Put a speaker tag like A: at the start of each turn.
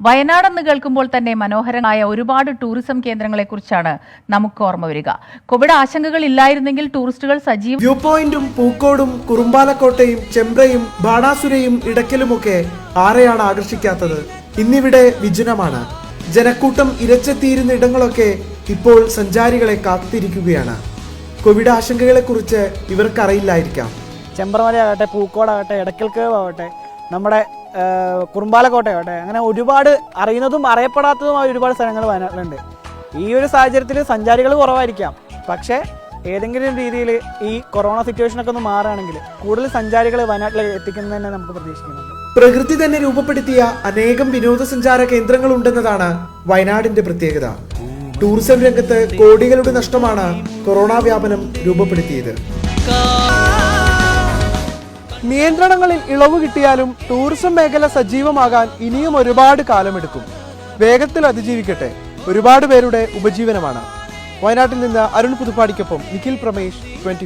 A: വയനാട് എന്ന് കേൾക്കുമ്പോൾ തന്നെ മനോഹരമായ ഒരുപാട് ടൂറിസം കേന്ദ്രങ്ങളെക്കുറിച്ചാണ് നമുക്ക് ഓർമ്മ വരിക. കോവിഡ് ആശങ്കകൾ ഇല്ലായിരുന്നെങ്കിൽ ടൂറിസ്റ്റുകൾ സജീവ
B: വ്യൂ പോയിന്റും പൂക്കോടും കുറുമ്പാലക്കോട്ടയും ചെമ്പ്രയും ബാണാസുരയും ഇടയ്ക്കലുമൊക്കെ ആരെയാണ് ആകർഷിക്കാത്തത്? ഇന്നിവിടെ വിജനമാണ്. ജനക്കൂട്ടം ഇരച്ചെത്തിയിരുന്ന ഇടങ്ങളൊക്കെ ഇപ്പോൾ സഞ്ചാരികളെ കാത്തിരിക്കുകയാണ്. കോവിഡ് ആശങ്കകളെക്കുറിച്ച് ഇവർക്കറിയില്ലായിരിക്കാം.
C: ചെമ്പ്രമലയാകട്ടെ പൂക്കോടാകട്ടെ എടക്കൽക്കേവ് ആവട്ടെ നമ്മുടെ കുറുമ്പാലക്കോട്ടയോട്ടെ അങ്ങനെ ഒരുപാട് അറിയുന്നതും അറിയപ്പെടാത്തതുമായ ഒരുപാട് സ്ഥലങ്ങൾ വയനാട്ടിലുണ്ട് ഈ ഒരു സാഹചര്യത്തിൽ സഞ്ചാരികൾ കുറവായിരിക്കാം. പക്ഷേ ഏതെങ്കിലും രീതിയിൽ ഈ കൊറോണ സിറ്റുവേഷനൊക്കെ ഒന്ന് മാറുകയാണെങ്കിൽ കൂടുതൽ സഞ്ചാരികൾ വയനാട്ടിൽ എത്തിക്കുന്നത് തന്നെ നമുക്ക് പ്രതീക്ഷിക്കുന്നുണ്ട്
B: പ്രകൃതി തന്നെ രൂപപ്പെടുത്തിയ അനേകം വിനോദസഞ്ചാര കേന്ദ്രങ്ങൾ ഉണ്ടെന്നതാണ് വയനാടിന്റെ പ്രത്യേകത. ടൂറിസം രംഗത്ത് കോടികളുടെ നഷ്ടമാണ് കൊറോണ വ്യാപനം രൂപപ്പെടുത്തിയത്. നിയന്ത്രണങ്ങളിൽ ഇളവ് കിട്ടിയാലും ടൂറിസം മേഖല സജീവമാകാൻ ഇനിയും ഒരുപാട് കാലമെടുക്കും. വേഗത്തിൽ അതിജീവിക്കട്ടെ. ഒരുപാട് പേരുടെ ഉപജീവനമാണ്. വയനാട്ടിൽ നിന്ന് അരുൺ പുതുപ്പാടിക്കൊപ്പം നിഖിൽ പ്രമേഷ് ട്വന്റി